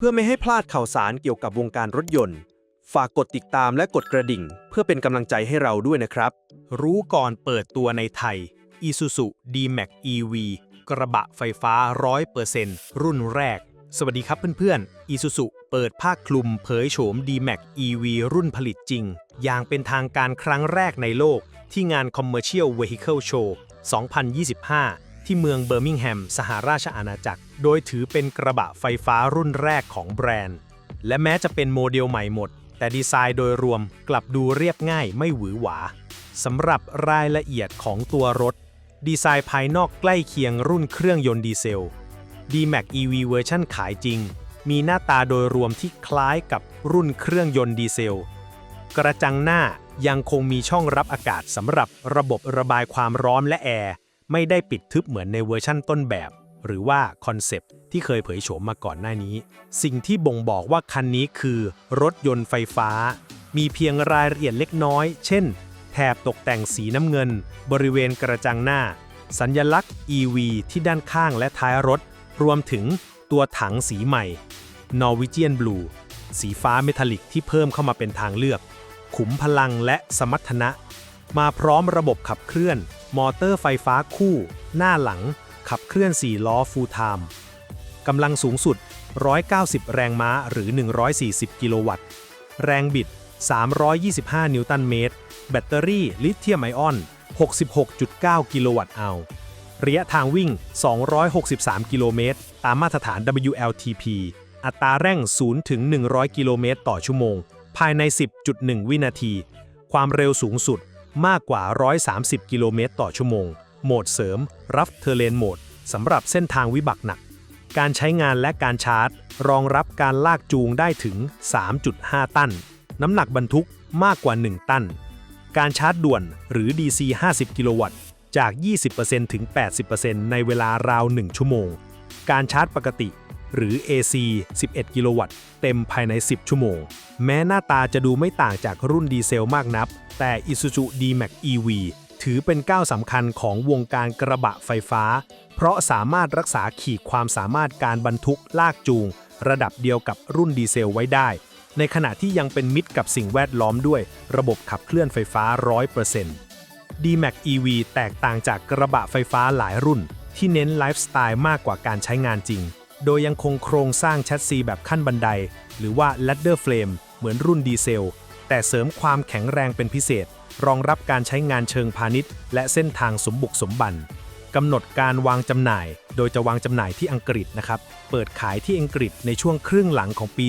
เพื่อไม่ให้พลาดข่าวสารเกี่ยวกับวงการรถยนต์ ฝากกดติดตามและกดกระดิ่ง เพื่อเป็นกำลังใจให้เราด้วยนะครับ รู้ก่อนเปิดตัวในไทย Isuzu D-Max EV กระบะไฟฟ้า 100%รุ่นแรก สวัสดีครับเพื่อนๆ Isuzu เปิดภาคคลุมเผยโฉม D-Max EV รุ่นผลิตจริง อย่างเป็นทางการครั้งแรกในโลกที่งาน Commercial Vehicle Show 2025 ที่เมืองเบอร์มิงแฮม สหราชอาณาจักร โดยถือเป็นกระบะไฟฟ้ารุ่นแรกของแบรนด์ และแม้จะเป็นโมเดลใหม่หมด แต่ดีไซน์โดยรวมกลับดูเรียบง่ายไม่หวือหวาสำหรับรายละเอียดของตัวรถ ดีไซน์ภายนอกใกล้เคียงรุ่นเครื่องยนต์ดีเซล D-Max EV เวอร์ชันขายจริง มีหน้าตาโดยรวมที่คล้ายกับรุ่นเครื่องยนต์ดีเซล กระจังหน้ายังคงมีช่องรับอากาศสำหรับระบบระบายความร้อนและแอร์ ไม่ได้ปิดทึบเหมือนในเวอร์ชั่นต้นแบบ หรือว่าคอนเซปต์ที่เคยเผยโฉมมาก่อนหน้านี้ สิ่งที่บ่งบอกว่าคันนี้คือรถยนต์ไฟฟ้า มีเพียงรายละเอียดเล็กน้อย เช่น แถบตกแต่งสีน้ำเงิน บริเวณกระจังหน้า สัญลักษณ์ EV ที่ด้านข้างและท้ายรถ รวมถึงตัวถังสีใหม่ Norwegian Blue สีฟ้าเมทัลลิกที่เพิ่มเข้ามาเป็นทางเลือก ขุมพลังและสมรรถนะ มาพร้อมระบบขับเคลื่อน มอเตอร์ไฟฟ้าคู่ หน้าหลัง ขับเคลื่อน 4 ล้อ Full Time กำลังสูงสุด 190 แรงม้าหรือ 140 กิโลวัตต์ แรงบิด 325 นิวตันเมตร แบตเตอรี่ลิเธียมไอออน 66.9 กิโลวัตต์เอาระยะทางวิ่ง 263 กิโลเมตร ตามมาตรฐาน WLTP อัตราเร่ง 0 ถึง 100 กิโลเมตรต่อชั่วโมง ภายใน 10.1 วินาที ความเร็วสูงสุด มากกว่า 130 กิโลเมตรต่อชั่วโมง โหมดเสริม Rough Terrain Mode สำหรับเส้นทางวิบักหนัก การใช้งานและการชาร์จ รองรับการลากจูงได้ถึง 3.5 ตัน น้ำหนักบรรทุกมากกว่า 1 ตัน การชาร์จด่วนหรือ DC 50 กิโลวัตต์ จาก 20%ถึง 80%ในเวลาราว 1 ชั่วโมง การชาร์จปกติ หรือ AC 11 กิโลวัตต์ เต็มภายใน 10 ชั่วโมง แม้หน้าตาจะดูไม่ต่างจากรุ่นดีเซลมากนับ แต่ Isuzu D-Max EV ถือเป็นก้าวสำคัญของวงการกระบะไฟฟ้า เพราะสามารถรักษาขีดความสามารถการบรรทุกลากจูง ระดับเดียวกับรุ่นดีเซลไว้ได้ ในขณะที่ยังเป็นมิตรกับสิ่งแวดล้อมด้วย ระบบขับเคลื่อนไฟฟ้า 100% D-Max EV แตกต่างจากกระบะไฟฟ้าหลายรุ่น ที่เน้นไลฟ์สไตล์มากกว่าการใช้งานจริง โดยยังคงโครงสร้างแชสซีแบบขั้นบันได หรือว่า ladder frame เหมือนรุ่นดีเซล แต่เสริมความแข็งแรงเป็นพิเศษ รองรับการใช้งานเชิงพาณิชย์ และเส้นทางสมบุกสมบันกำหนดการวางจำหน่าย โดยจะวางจำหน่ายที่อังกฤษนะครับ เปิดขายที่อังกฤษในช่วงครึ่งหลังของปี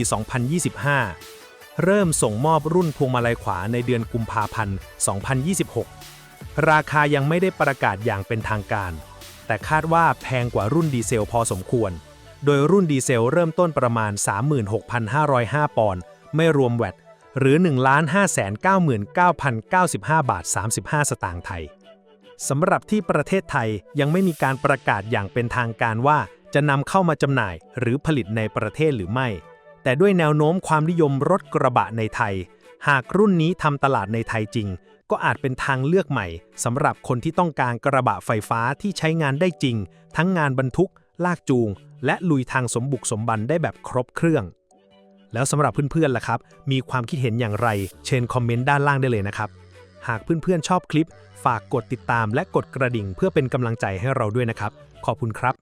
2025 เริ่มส่งมอบรุ่นพวงมาลัยขวาในเดือนกุมภาพันธ์ 2026 ราคายังไม่ได้ประกาศอย่างเป็นทางการ แต่คาดว่าแพงกว่ารุ่นดีเซลพอสมควร โดยรุ่นดีเซลเริ่มต้นประมาณ 36,505 ปอนด์ไม่รวมแวตหรือ 1,599,095 บาท 35 สตางค์ไทย สำหรับที่ประเทศไทยยังไม่มีการประกาศอย่างเป็นทางการว่า จะนำเข้ามาจำหน่ายหรือผลิตในประเทศหรือไม่ แต่ด้วยแนวโน้มความนิยมรถกระบะในไทย หากรุ่นนี้ทำตลาดในไทยจริง ก็อาจเป็นทางเลือกใหม่สำหรับคนที่ต้องการกระบะไฟฟ้าที่ใช้งานได้จริง ทั้งงานบรรทุก ลากจูง และลุยทางสมบุกสมบันได้แบบครบเครื่อง แล้วสำหรับเพื่อนๆล่ะครับ มีความคิดเห็นอย่างไร เชิญคอมเมนต์ด้านล่างได้เลยนะครับ หากเพื่อนๆชอบคลิป ฝากกดติดตามและกดกระดิ่งเพื่อเป็นกำลังใจให้เราด้วยนะครับ ขอบคุณครับ